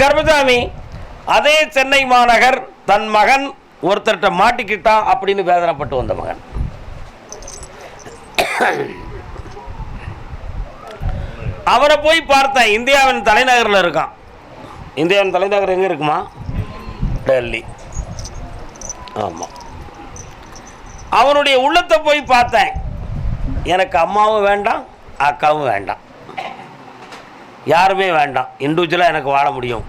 கர்மசாமி அதே சென்னை மாநகர் தன் மகன் ஒருத்தர்கிட்ட மாட்டிக்கிட்டான் அப்படின்னு வேதனைப்பட்டு வந்த மகன். அவரை போய் பார்த்தேன். இந்தியாவின் தலைநகரில் இருக்கான். இந்தியாவின் தலைநகர் எங்கே இருக்குமா? டெல்லி. ஆமாம் அவனுடைய உள்ளத்தை போய் பார்த்தேன். எனக்கு அம்மாவும் வேண்டாம் அக்காவும் வேண்டாம். யாருமே வேண்டாம். இண்டிவிஜுவலாக எனக்கு வாழ முடியும்.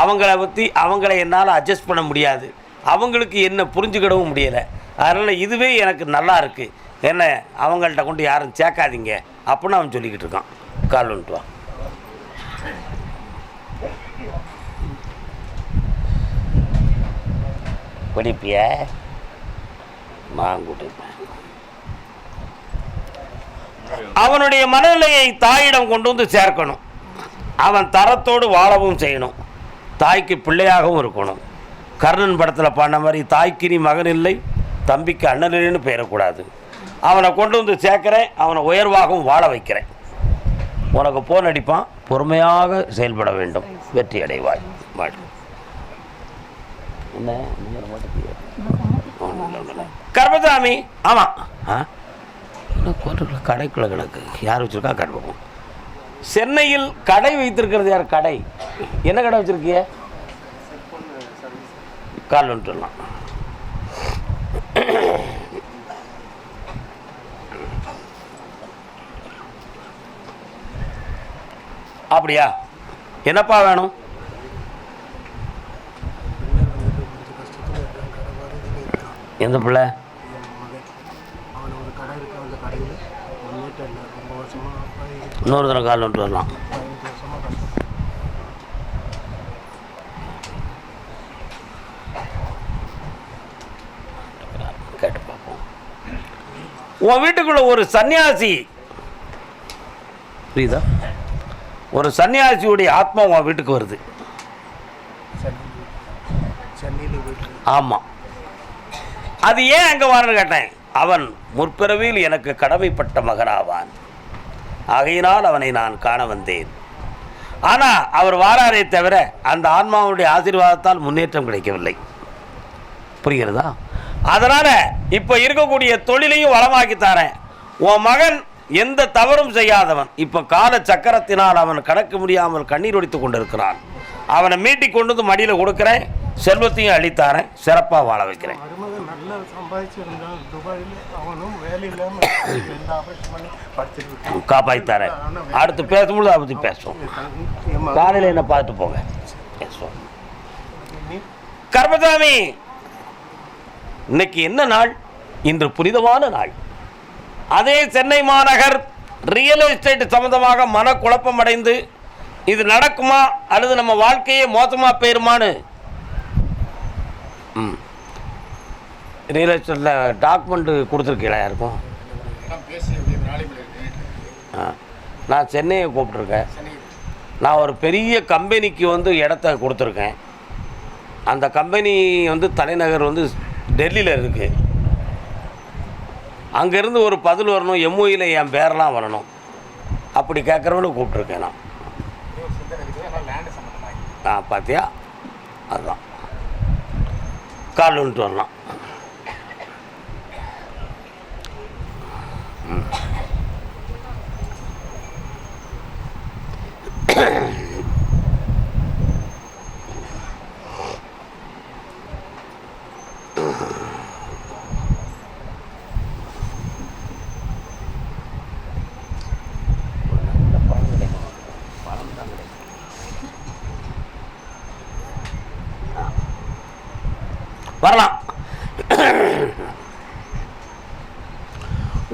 அவங்கள பற்றி அவங்கள என்னால் அட்ஜஸ்ட் பண்ண முடியாது. அவங்களுக்கு என்ன புரிஞ்சுக்கிடவும் முடியலை. அதனால் இதுவே எனக்கு நல்லா இருக்குது என்ன அவங்கள்ட்ட கொண்டு யாரும் சேர்க்காதீங்க. அப்படின்னு அவன் சொல்லிக்கிட்டு இருக்கான். கால் வந்துட்டு வா. படிப்பிய? மாங்குட்டிப்பேன் அவனுடைய மனநிலையை தாயிடம் கொண்டு வந்து சேர்க்கணும். அவன் தரத்தோடு வாழவும் செய்யணும். தாய்க்கு பிள்ளையாகவும் இருக்கணும். கர்ணன் படத்தில் பாடின மாதிரி தாய்க்கு நீ மகன் இல்லை தம்பிக்கு அண்ணன் இல்லைன்னு பெயரக்கூடாது அவனை கொண்டு வந்து சேர்க்கிறேன் அவனை உயர்வாகவும் வாழ வைக்கிறேன். உனக்கு போன் அடிப்பான் பொறுமையாக செயல்பட வேண்டும். வெற்றி அடைவாய். என்ன. கர்மசாமி ஆமாம் ஆ? கடைக்குள்ள கிடக்கு. யார் வச்சிருக்கா? கடை பார்ப்போம் சென்னையில் கடை வைத்திருக்கிறது யார்? கடை. என்ன கடை வச்சிருக்கிய? கால் வந்துடலாம். அப்படியா? என்னப்பா வேணும்? எந்த பிள்ளை அவன் ஒரு கடை இருக்கு அந்த கடையில் ஒன்றுமே இல்லை ரொம்ப வருஷமாக பதினஞ்சு இன்னொரு தடவை கால் வந்துட்டு வரலாம். கேட்டு பார்ப்போம். உன் வீட்டுக்குள்ள ஒரு சன்னியாசி. புரியுதா? ஒரு சன்னியாசியுடைய ஆத்மா உன் வீட்டுக்கு வருது. ஆமாம் அது ஏன் அங்கே வரன்னு கேட்டேன். அவன் முற்பிறவியில் எனக்கு கடமைப்பட்ட மகனாவான். ஆகையினால் அவனை நான் காண வந்தேன். ஆனால் அவர் வாராரே தவிர அந்த ஆன்மாவுடைய ஆசீர்வாதத்தால் முன்னேற்றம் கிடைக்கவில்லை. புரிகிறதா? அதனால் இப்போ இருக்கக்கூடிய தொழிலையும் வளமாக்கி தரேன். உன் மகன் எந்த தவறும் செய்யாதவன். இப்போ கால சக்கரத்தினால் அவன் கடக்க முடியாமல் கண்ணீர் ஒடித்து கொண்டிருக்கிறான். அவனை மீட்டி கொண்டு வந்து மடியில் கொடுக்குறேன். செல்வத்தையும் அளித்தாரேன் சிறப்பாக வாழ வைக்கிறேன். காப்பாற்றி தரேன் அடுத்து பேசும்பொழுது அதை பற்றி பேசுவோம். காலையில் என்ன பார்த்துட்டு போங்க? பேசுவோம். கர்மசாமி இன்னைக்கு என்ன நாள்? இன்று புனிதமான நாள். அதே சென்னை மாநகர் ரியல் எஸ்டேட் சம்பந்தமாக மனக்குழப்பம் அடைந்து இது நடக்குமா? அல்லது நம்ம வாழ்க்கையே மோசமாக போயிருமான்னு? ம். ரியல் எஸ்டேட்டில் டாக்குமெண்ட்டு கொடுத்துருக்கீங்களா யாருக்கும்? நான் சென்னையை கூப்பிட்ருக்கேன் நான் ஒரு பெரிய கம்பெனிக்கு வந்து இடத்த கொடுத்துருக்கேன். அந்த கம்பெனி வந்து தலைநகர் வந்து டெல்லியில் இருக்குது அங்கேருந்து ஒரு பதில் வரணும் எம்ஓயில் என் பேரெலாம் வரணும். அப்படி கேட்குறவனு கூப்பிட்ருக்கேன் நான். ஆ பார்த்தியா அதுதான். கால் வந்துட்டு வரலாம். வரலாம்.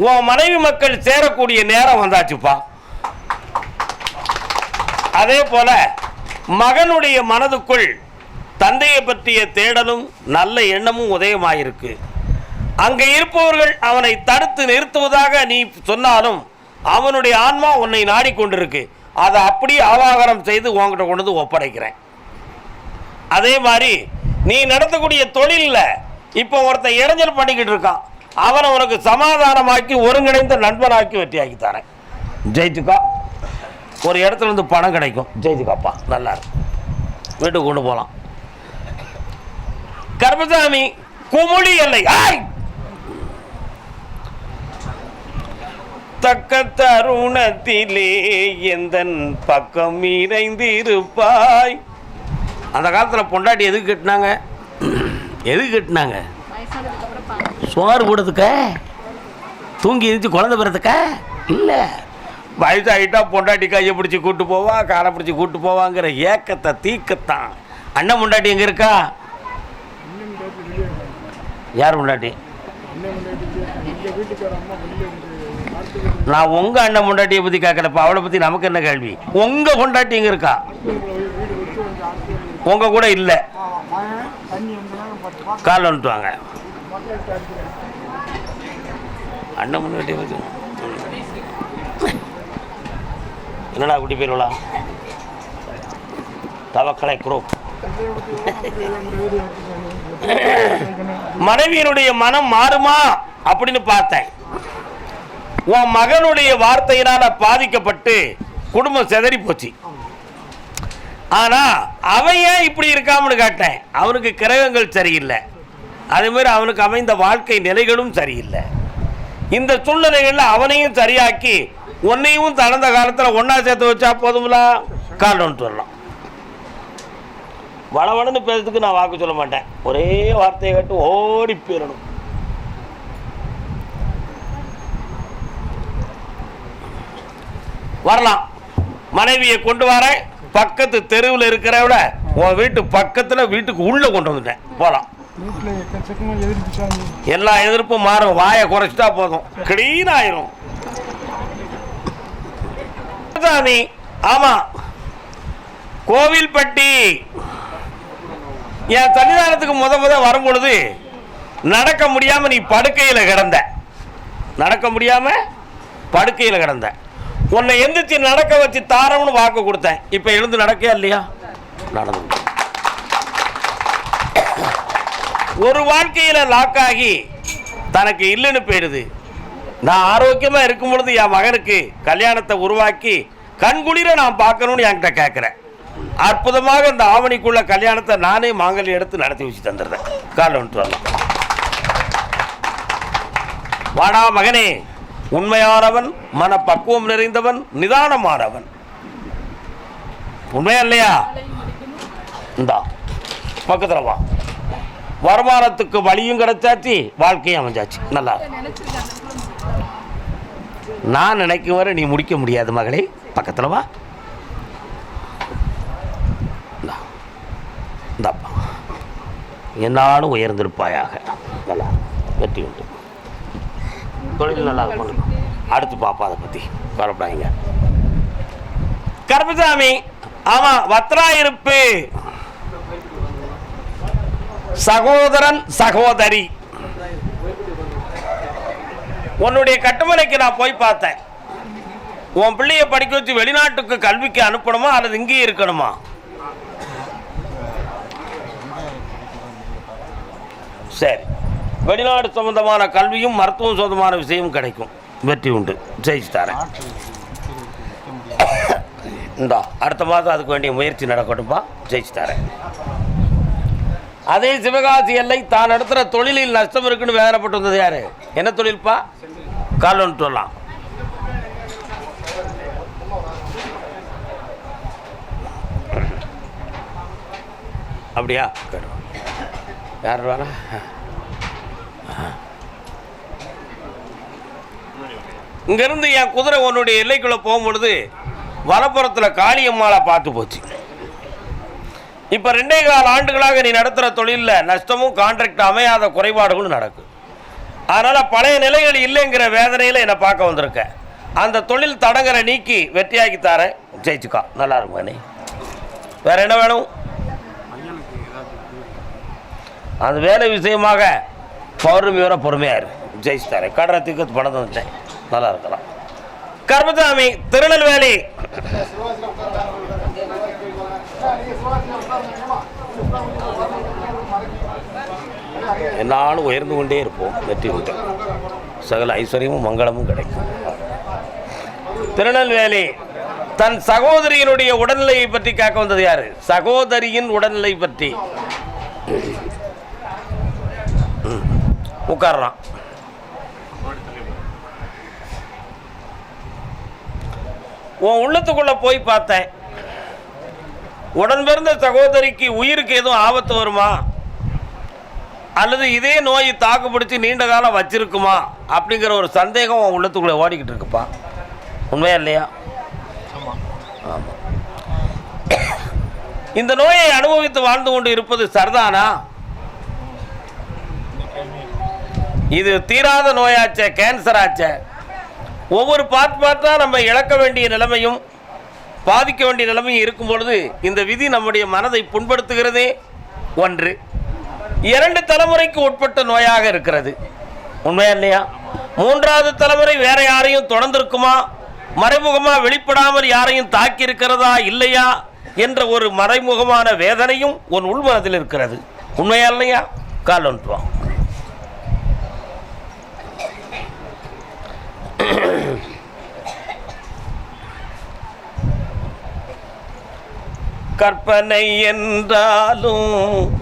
உன் மனைவி மக்கள் சேரக்கூடிய நேரம் வந்தாச்சுப்பா. அதே போல மகனுடைய மனதுக்குள் தந்தையை பற்றிய தேடலும் நல்ல எண்ணமும் உதயமாயிருக்கு. அங்கே இருப்பவர்கள் அவனை தடுத்து நிறுத்துவதாக நீ சொன்னாலும் அவனுடைய ஆன்மா உன்னை நாடிக்கொண்டிருக்கு. அதை அப்படியே அவாகரம் செய்து உன்கிட்ட கொண்டு வந்து ஒப்படைக்கிறேன். அதே மாதிரி நீ நடத்தக்கூடிய தொழிலில் இப்போ ஒருத்தன் இளைஞர் பண்ணிக்கிட்டு இருக்கான். அவனை உனக்கு சமாதானமாக்கி ஒருங்கிணைந்த நண்பனாக்கி வெற்றியாக்கி தரேன். ஜெயிச்சுக்கா. ஒரு இடத்துல இருந்து பணம் கிடைக்கும். ஜெயிச்சுக்காப்பா நல்லா இருக்கு வீட்டுக்கு கொண்டு போகலாம் கர்மசாமி குமுடி எல்லை. தக்க தருணத்திலே எந்தன் பக்கம் இறைந்திருப்பாய் அந்த காலத்தில் பொண்டாட்டி எதுக்கு கட்டினாங்க? எதுக்கு கட்டினாங்க? சோறு போடுறதுக்க? தூங்கி எழுந்துச்சு குழந்தை பிறதுக்க இல்லை. வயசாகிட்டா பொண்டாட்டி கையை பிடிச்சி கூட்டு போவா காலை பிடிச்சி கூட்டு போவாங்கிற ஏக்கத்தை தீக்கத்தான். அண்ணன் பொண்டாட்டி எங்கே இருக்கா? யார் பொண்டாட்டி நான் உங்கள் அண்ணன் பொண்டாட்டியை பற்றி கேட்குறப்ப அவளை பற்றி நமக்கு என்ன கேள்வி? உங்கள் பொண்டாட்டி எங்கே இருக்கா? உங்கள் கூட இல்லை. கால் வந்துட்டு வாங்க அண்ணன் முன்னாடி பற்றி என்னடா குட்டி பேருவலா தவக்கலை குரூப். மனைவியினுடைய மனம் மாறுமா அப்படின்னு பார்த்தேன். உன் மகனுடைய வார்த்தையினால பாதிக்கப்பட்டு குடும்பம் செதறி போச்சு. ஆனா அவன் ஏன் இப்படி இருக்காமனு கேட்டேன். அவனுக்கு கிரகங்கள் சரியில்லை. அதே மாதிரி அவனுக்கு அமைந்த வாழ்க்கை நிலைகளும் சரியில்லை. இந்த சூழ்நிலைகள்ல அவனையும் சரியாக்கி உன்னையும் தளர்ந்த காலத்துல ஒண்ணா சேர்த்து வச்சா கால் வந்துட்டு வரலாம். வளவளன்னு பேசுறதுக்கு நான் வாக்கு சொல்ல மாட்டேன். ஒரே வார்த்தையை கேட்டு ஓடி போயிடணும். வரலாம். மனைவியை கொண்டு வரேன். பக்கத்து தெருவில் இருக்கிறவட உன் வீட்டு பக்கத்தில் வீட்டுக்கு உள்ளே கொண்டு வந்துட்டேன். போகலாம் எல்லா எதிர்ப்பும் மாறும். வாயை குறைச்சிட்டா போதும். கிளீன் ஆயிரும். தானே ஆமா. கோவில்பட்டி. என் சன்னிதானத்துக்கு முத முத வரும்பொழுது நடக்க முடியாம நீ படுக்கையில கிடந்த. நடக்க முடியாம படுக்கையில கிடந்த. உன்னை எந்திரிச்சு நடக்க வச்சு தாரம்னு வாக்கு கொடுத்தேன். இப்ப எழுந்து நடக்கையா இல்லையா? நடந்து ஒரு வாழ்க்கையில லாக் ஆகி தனக்கு இல்லைன்னு போயிடுது. நான் ஆரோக்கியமாக இருக்கும் பொழுது என் மகனுக்கு கல்யாணத்தை உருவாக்கி கண்குளிர நான் பார்க்கணும்னு என்கிட்ட கேட்குறேன். அற்புதமாக இந்த ஆவணிக்குள்ள கல்யாணத்தை நானே மாங்கல்யம் எடுத்து நடத்தி வச்சு தந்துடுறேன். காலைல வந்துட்டு வரலாம். வாடா மகனே உண்மையானவன் மனப்பக்குவம் நிறைந்தவன் நிதானமானவன். உண்மையா இல்லையா? இந்தா பக்கத்தில் வா. வருமானத்துக்கு வழியும் கிடைச்சாச்சு வாழ்க்கையும் அமைஞ்சாச்சு. நல்லா. நான் நினைக்கும் வரை நீ முடிக்க முடியாது மகளே. பக்கத்தில் வா. இந்தாப்பா என்னாலும் உயர்ந்திருப்பாயாக. நல்லா. வெற்றி உண்டு. தொழில் நல்லா இருக்கும் அடுத்து பாப்பா அதை பற்றி வரப்படாங்க கருப்பசாமி. ஆமா வத்ராயிருப்பு சகோதரன் சகோதரி. உன்னுடைய கட்டுமனைக்கு நான் போய் பார்த்தேன். உன் பிள்ளைய படிக்க வச்சு வெளிநாட்டுக்கு கல்விக்கு அனுப்பணுமா? அல்லது இங்கேயே இருக்கணுமா? சரி. வெளிநாடு சம்பந்தமான கல்வியும் மருத்துவம் சம்பந்தமான விஷயமும் கிடைக்கும். வெற்றி உண்டு. ஜெயிச்சு தரேன். இந்தா அடுத்த மாதம் அதுக்கு வேண்டிய முயற்சி நடக்கட்டும்பா. ஜெயிச்சு தரேன். அதே சிவகாசி எல்லை தான் நடத்துகிற தொழிலில் நஷ்டம் இருக்குன்னு வேதனைப்பட்டு வந்தது யார்? என்ன தொழில்ப்பா கால் வந்துட்டு வரலாம் அப்படியா? யார் வேணா இங்கேருந்து என் குதிரை உன்னுடைய எல்லைக்குள்ளே போகும்பொழுது வலப்புறத்தில் காளியம்மாளை பார்த்து போச்சு. இப்போ ரெண்டே கால் ஆண்டுகளாக நீ நடத்துகிற தொழிலில் நஷ்டமும் கான்ட்ராக்ட் அமையாத குறைபாடுகளும் நடக்கும் அதனால் பழைய நிலைகள் இல்லைங்கிற வேதனையில் என்னை பார்க்க வந்திருக்க. அந்த தொழில் தடங்கரை நீக்கி வெற்றியாக்கி தரேன். ஜெயிச்சுக்கா. நல்லா இருக்கும் நீ வேற என்ன வேணும்? அந்த வேலை விஷயமாக பௌர்ணமி வர பொறுமையாக இரு. ஜெயிச்சு தரேன். கடனை தீர்க்க பணம் தந்துட்டேன். நல்லா இருக்கலாம். கர்மசாமி திருநெல்வேலி. என்னாலும் உயர்ந்து கொண்டே இருப்போம். வெற்றி உண்டு. சகல ஐஸ்வர்யமும் மங்களமும் கிடைக்கும். திருநெல்வேலி தன் சகோதரியினுடைய உடல்நிலையை பற்றி காக்க வந்தது யாரு? சகோதரியின் உடல்நிலை பற்றி. உட்காரலாம். உன் உள்ளத்துக்குள்ள போய் பார்த்தேன். உடன் பிறந்த சகோதரிக்கு உயிருக்கு எதுவும் ஆபத்து வருமா? அல்லது இதே நோயை தாக்குப்பிடிச்சு நீண்ட காலம் வச்சிருக்குமா அப்படிங்கிற ஒரு சந்தேகம் உன் உள்ளத்துக்குள்ளே ஓடிக்கிட்டு இருக்குப்பா. உண்மையா இல்லையா? ஆமாம் இந்த நோயை அனுபவித்து வாழ்ந்து கொண்டு இருப்பது சரிதானா? இது தீராத நோயாச்சே கேன்சர் ஆச்சே ஒவ்வொரு பார்ட் பார்த்தா நம்ம இழக்க வேண்டிய நிலைமையும் பாதிக்க வேண்டிய நிலைமையும் இருக்கும் பொழுது இந்த விதி நம்முடைய மனதை புண்படுத்துகிறதே ஒன்று. இரண்டு தலைமுறைக்கு உட்பட்ட நோயாக இருக்கிறது. உண்மையா இல்லையா? மூன்றாவது தலைமுறை வேற யாரையும் தொடர்ந்திருக்குமா? மறைமுகமாக வெளிப்படாமல் யாரையும் தாக்கி இருக்கிறதா இல்லையா? என்ற ஒரு மறைமுகமான வேதனையும் உன் உள்மனதில் இருக்கிறது. உண்மையா இல்லையா? கால் ஒன்று கற்பனை என்றாலும்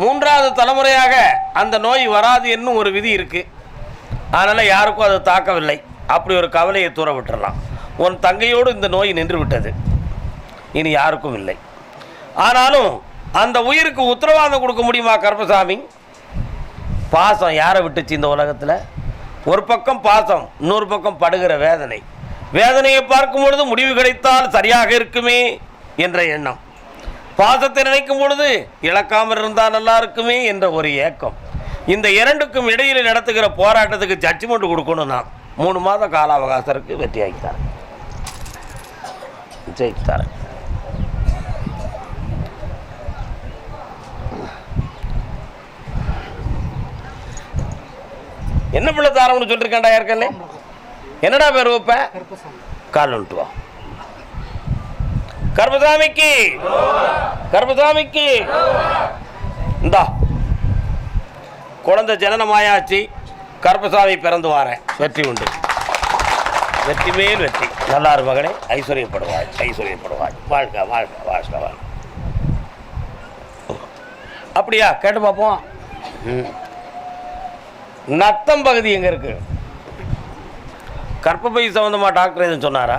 மூன்றாவது தலைமுறையாக அந்த நோய் வராது என்னும் ஒரு விதி இருக்கு. அதனால் யாருக்கும் அது தாக்கவில்லை. அப்படி ஒரு கவலையை தூர விட்டுடலாம் உன் தங்கையோடு இந்த நோய் நின்று விட்டது. இனி யாருக்கும் இல்லை. ஆனாலும் அந்த உயிருக்கு உத்தரவாதம் கொடுக்க முடியுமா கருப்பசாமி? பாசம் யாரை விட்டுச்சு இந்த உலகத்தில்? ஒரு பக்கம் பாசம் இன்னொரு பக்கம் படுகிற வேதனை. வேதனையை பார்க்கும் பொழுது முடிவு கிடைத்தால் சரியாக இருக்குமே என்ற எண்ணம். பாசத்தை நினைக்கும் பொழுது இழக்காமல் இருந்தால் நல்லா இருக்குமே என்ற ஒரு ஏக்கம். இந்த இரண்டுக்கும் இடையில் நடத்துகிற போராட்டத்துக்கு ஜட்ஜ்மெண்ட் கொடுக்கணும் நான் மூணு மாத கால அவகாசம் இருக்குது வெற்றி ஆகித்தார் ஜெயித்தார் என்ன பிள்ளை தாரம்னு சொல்லிருக்கேன்டா ஏற்கனவே? என்னடா பேர் வைப்ப கால் வந்துட்டு வா கர்மசாமிக்கு. கர்மசாமிக்கு. இந்தா. குழந்தை ஜனனமாயாச்சு. கர்மசாமி பிறந்து வாரேன் வெற்றி உண்டு. வெற்றி மேல் வெற்றி. நல்லாறு மகனே. ஐஸ்வர்யப்படுவாய். ஐஸ்வர்யப்படுவாய். வாழ்க வாழ்க வாழ்க வாழ்க. அப்படியா? கேட்டு பார்ப்போம் நத்தம் பகுதி எங்கே இருக்கு? கர்ப்பப்பை சம்மந்தமாக டாக்டர் எதுவும் சொன்னாரா?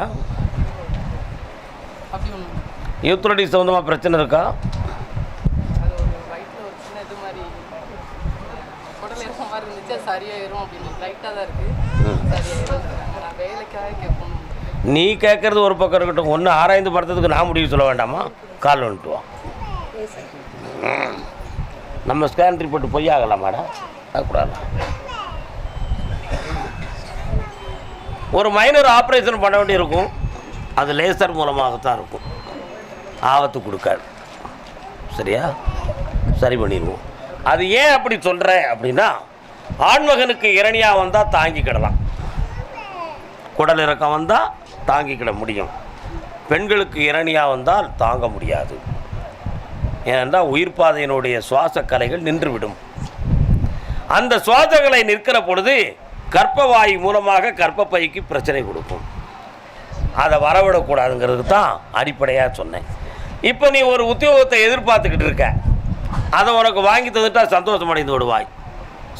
அப்படி யூத்ரடி சம்மந்தமாக பிரச்சனை இருக்கா? நீ கேட்குறது ஒரு பக்கம் இருக்கட்டும் ஒன்று ஆராய்ந்து படுத்ததுக்கு நான் முடிவு சொல்ல வேண்டாமா? கால் வந்துட்டு வா. ம். நம்ம ஸ்கேன் ரிப்போர்ட் பொய் ஆகலாமாடா ஆகக்கூடாது? ஒரு மைனர் ஆப்ரேஷன் பண்ண வேண்டியிருக்கும். அது லேசர் மூலமாகத்தான் இருக்கும். ஆபத்து கொடுக்காது. சரியா? சரி பண்ணிடுவோம். அது ஏன் அப்படி சொல்கிறேன் அப்படின்னா ஆண்மகனுக்கு இரணியாக வந்தால் தாங்கிக்கிடலாம் குடல் இறக்கம் வந்தால் தாங்கிக்கிட முடியும். பெண்களுக்கு இரணியாக வந்தால் தாங்க முடியாது. ஏனென்றால் உயிர் பாதையினுடைய சுவாச கலைகள் நின்றுவிடும். அந்த சுவாசங்களை நிற்கிற பொழுது கர்ப்பவாயு மூலமாக கர்ப்பப்பைக்கு பிரச்சனை கொடுக்கும். அதை வரவிடக்கூடாதுங்கிறது தான் அடிப்படையாக சொன்னேன். இப்போ நீ ஒரு உத்தியோகத்தை எதிர்பார்த்துக்கிட்டு இருக்க. அதை உனக்கு வாங்கி தந்துட்டா சந்தோஷம் அடைந்து விடுவாய்.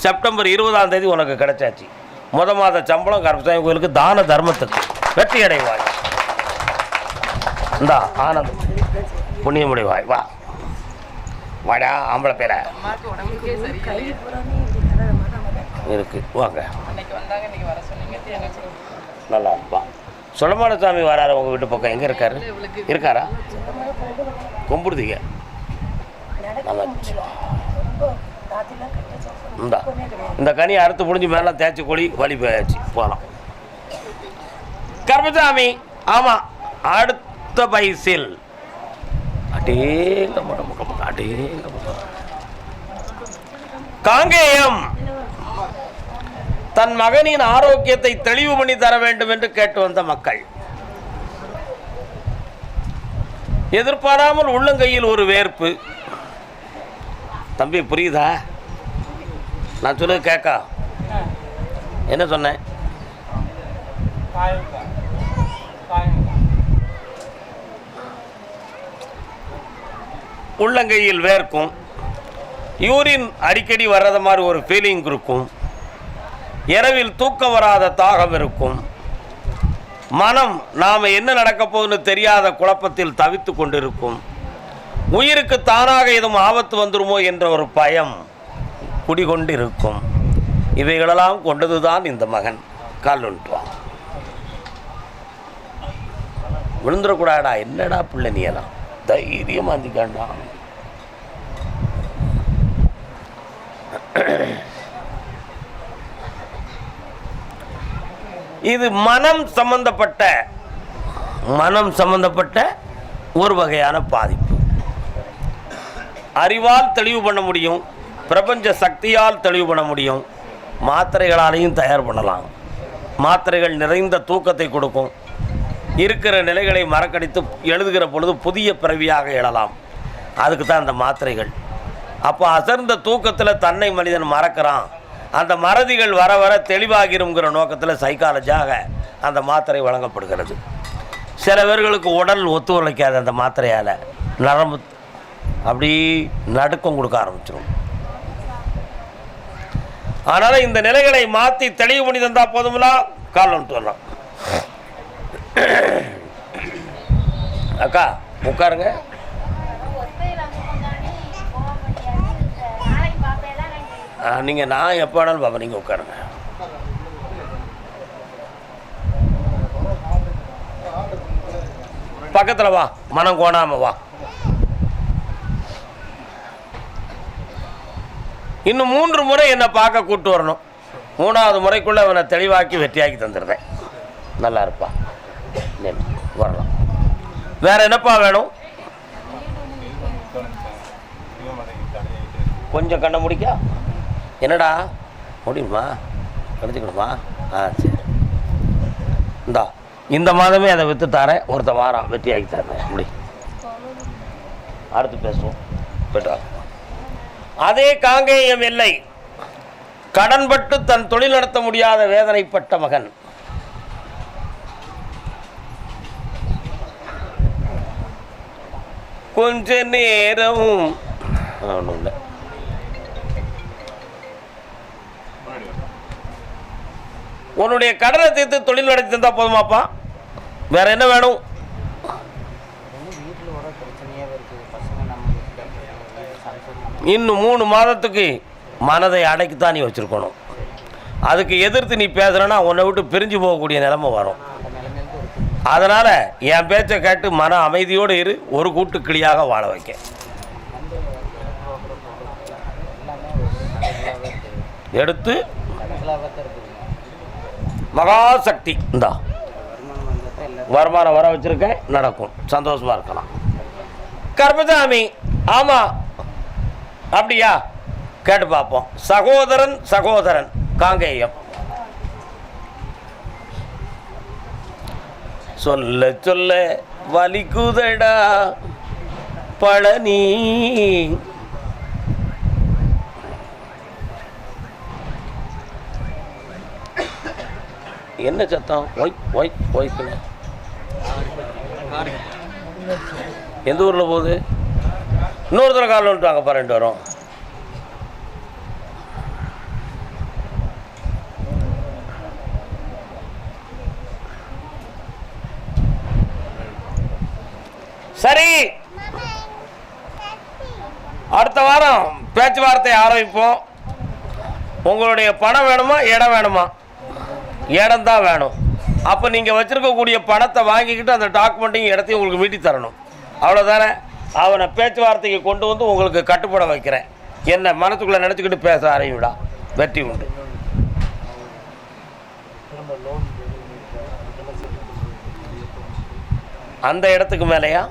செப்டம்பர் இருபதாம் தேதி உனக்கு கிடைச்சாச்சு. முத மாத சம்பளம் கருப்பசாமி கோயிலுக்கு தான தர்மத்துக்கு வெற்றி அடைவாய். இந்தா ஆனந்தம். புண்ணியமுடைவாய் வா. வாடா ஆம்பளை பேர. இருக்கு வாங்க. நல்லா இருப்பா சுடமான சாமி வராரு உங்கள் வீட்டு பக்கம். எங்கே இருக்காரு? இருக்காரா? கும்பிடுதீங்க. இந்தா இந்த கனியை அறுத்து முடிஞ்சு மேலே தேய்ச்சி கொடி வழி போயாச்சு. போகலாம் கர்மசாமி ஆமாம் அடுத்த பைசில். அடேங்க முட அடேங்க. காங்கேயம். தன் மகனின் ஆரோக்கியத்தை தெளிவு பண்ணி தர வேண்டும் என்று கேட்டு வந்த மக்கள். எதிர்பாராமல் உள்ளங்கையில் ஒரு வேர்ப்பு. தம்பி புரியுதா? நான் சொல்லுது கேட்கா என்ன சொன்னேன் உள்ளங்கையில் வேர்க்கும். யூரின் அடிக்கடி வர்றத மாதிரி ஒரு ஃபீலிங் இருக்கும். இரவில் தூக்கம் வராத தாகம் இருக்கும். மனம் நாம் என்ன நடக்க போகுதுன்னு தெரியாத குழப்பத்தில் தவித்து கொண்டிருக்கும். உயிருக்கு தானாக எதுவும் ஆபத்து வந்துருமோ என்ற ஒரு பயம் குடிகொண்டு இருக்கும் இவைகளெல்லாம் கொண்டதுதான் இந்த மகன். கால்வன்ட்டுவான் விழுந்துடக்கூடாடா என்னடா பிள்ளை நீ எல்லாம்? தைரியமாக இருந்திக்காண்டா இது மனம் சம்பந்தப்பட்ட மனம் சம்பந்தப்பட்ட ஒரு வகையான பாதிப்பு. அறிவால் தெளிவு பண்ண முடியும் பிரபஞ்ச சக்தியால் தெளிவு பண்ண முடியும். மாத்திரைகளாலையும் தயார் பண்ணலாம். மாத்திரைகள் நிறைந்த தூக்கத்தை கொடுக்கும். இருக்கிற நிலைகளை மறக்கடித்து எழுதுகிற பொழுது புதிய பிறவியாக எழலாம். அதுக்கு தான் அந்த மாத்திரைகள். அப்போ அசர்ந்த தூக்கத்தில் தன்னை மனிதன் மறக்கிறான். அந்த மறதிகள் வர வர தெளிவாகிருங்கிற நோக்கத்தில் சைக்காலஜியாக அந்த மாத்திரை வழங்கப்படுகிறது. சில பேர்களுக்கு உடல் ஒத்துழைக்காது அந்த மாத்திரையால். நரம்பு அப்படி நடுக்கம் கொடுக்க ஆரம்பிச்சிடும் அதனால் இந்த நிலைகளை மாற்றி தெளிவு பண்ணி தந்தா போதுங்களா கால் வந்துட்டு வரலாம் அக்கா உட்காருங்க. நீங்கள் நான் எப்போ வேணாலும் பாப்பா நீங்கள் உட்காருங்க. பக்கத்தில் வா மனம் கோணாம வா. இன்னும் மூன்று முறை என்னை பார்க்க கூப்பிட்டு வரணும். மூணாவது முறைக்குள்ளே அவனை தெளிவாக்கி வெற்றியாக்கி தந்துடுறேன். நல்லா இருப்பா. வரலாம். வேற என்னப்பா வேணும்? கொஞ்சம் கண்ணை முடிக்கா. என்னடா? முடியுமா? எடுத்துக்கணுமா ஆ சரி. இந்தா இந்த மாதமே அதை விற்று தரேன். ஒருத்த வாரம் வெற்றியாக்கி தரேன். அப்படி. அடுத்து பேசுவோம். போய்ட்டு அதே காங்கேயம் இல்லை. கடன்பட்டு தன் தொழில் நடத்த முடியாத வேதனைப்பட்ட மகன். கொஞ்ச நேரம் ஒன்றும் இல்லை. உன்னுடைய கடனை தீர்த்து தொழில் நடத்தி தந்தா போதுமாப்பா. வேற என்ன வேணும்? இன்னும் மூணு மாதத்துக்கு மனதை அடைக்கித்தான் நீ வச்சுருக்கணும். அதுக்கு எதிர்த்து நீ பேசுகிறேன்னா உன்னை விட்டு பிரிஞ்சு போகக்கூடிய நிலைமை வரும். அதனால் என் பேச்சை கேட்டு மன அமைதியோடு இரு. ஒரு கூட்டு கிளியாக வாழ வைக்க. எடுத்து மகாசக்தி. இந்தா. வருமானம் வர வச்சுருக்கேன். நடக்கும். சந்தோஷமா இருக்கலாம். கர்மசாமி ஆமாம் அப்படியா? கேட்டு பார்ப்போம். சகோதரன் சகோதரன் காங்கேயம். சொல்ல சொல்ல வலிக்குதடா பழனி. என்ன சத்தம்? ஒய்ப் ஒய்ப் ஒய்க்குன்னு எந்த ஊரில் போகுது? இன்னொரு தடவை காலில் வந்துட்டாங்கப்பா ரெண்டு வரும் சரி. அடுத்த வாரம் பேச்சுவார்த்தை ஆரம்பிப்போம். உங்களுடைய பணம் வேணுமா இடம் வேணுமா? இடம் தான் வேணும். அப்போ நீங்கள் வச்சுருக்கக்கூடிய பணத்தை வாங்கிக்கிட்டு அந்த டாக்குமெண்ட்டையும் இடத்தையும் உங்களுக்கு மீட்டி தரணும். அவ்வளோதானே அவனை பேச்சுவார்த்தைக்கு கொண்டு வந்து உங்களுக்கு கட்டுப்பட வைக்கிறேன். என்ன மனசுக்குள்ளே நினச்சிக்கிட்டு பேச ஆரம்பிவிடா வெற்றி உண்டு. அந்த இடத்துக்கு மேலேயா?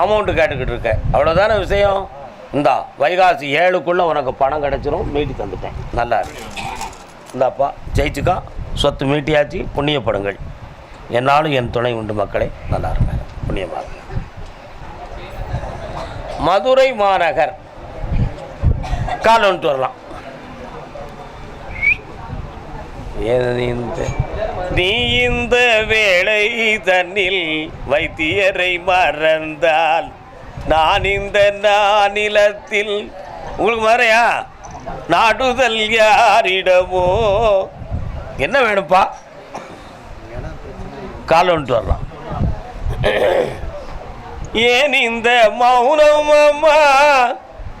அமௌண்ட்டு கேட்டுக்கிட்டு இருக்க அவ்வளோதானே விஷயம்? இந்தா வைகாசி ஏழுக்குள்ளே உனக்கு பணம் கிடச்சிரும் மீட்டி தந்துட்டேன். நல்லா இருக்கு இந்தாப்பா ஜெயிச்சுக்கா சொத்து மீட்டியாச்சு புண்ணியப்படுங்கள். என்னாலும் என் துணை உண்டு மக்களே. நல்லா இருங்க. புண்ணியமாக மதுரை மாநகர். கால் வந்துட்டு வரலாம். இந்த நீ இந்த வேளை தன்னில் வைத்தியரை மறந்தால் நான் இந்த நிலத்தில். உங்களுக்கு மறையா? நாடுதல் யாரிடமோ? என்ன வேணும்ப்பா? கால் வந்துட்டு வரலாம். ஏன் இந்த மௌனம் அம்மா?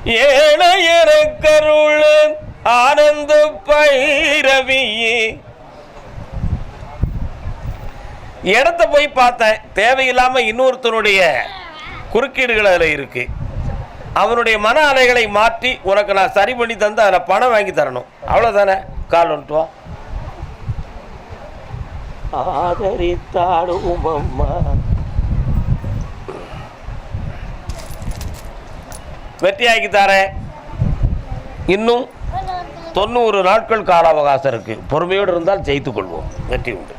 ஏழையர கருள் ஆனந்த பைரவியே. இடத்த போய் பார்த்தேன். தேவையில்லாம இன்னொருத்தனுடைய குறுக்கீடுகள் அதில் இருக்கு. அவனுடைய மன அலைகளை மாற்றி உனக்கு நான் சரி பண்ணி தந்து அதில் பணம் வாங்கி தரணும். அவ்வளோதானே கால் வந்துட்டு வா ஆதரித்தாடும் அம்மா வெற்றியாக்கி தரேன். இன்னும் தொண்ணூறு நாட்கள் கால அவகாசம் இருக்கு. பொறுமையோடு இருந்தால் ஜெயித்துக் கொள்வோம். வெற்றி உண்டு.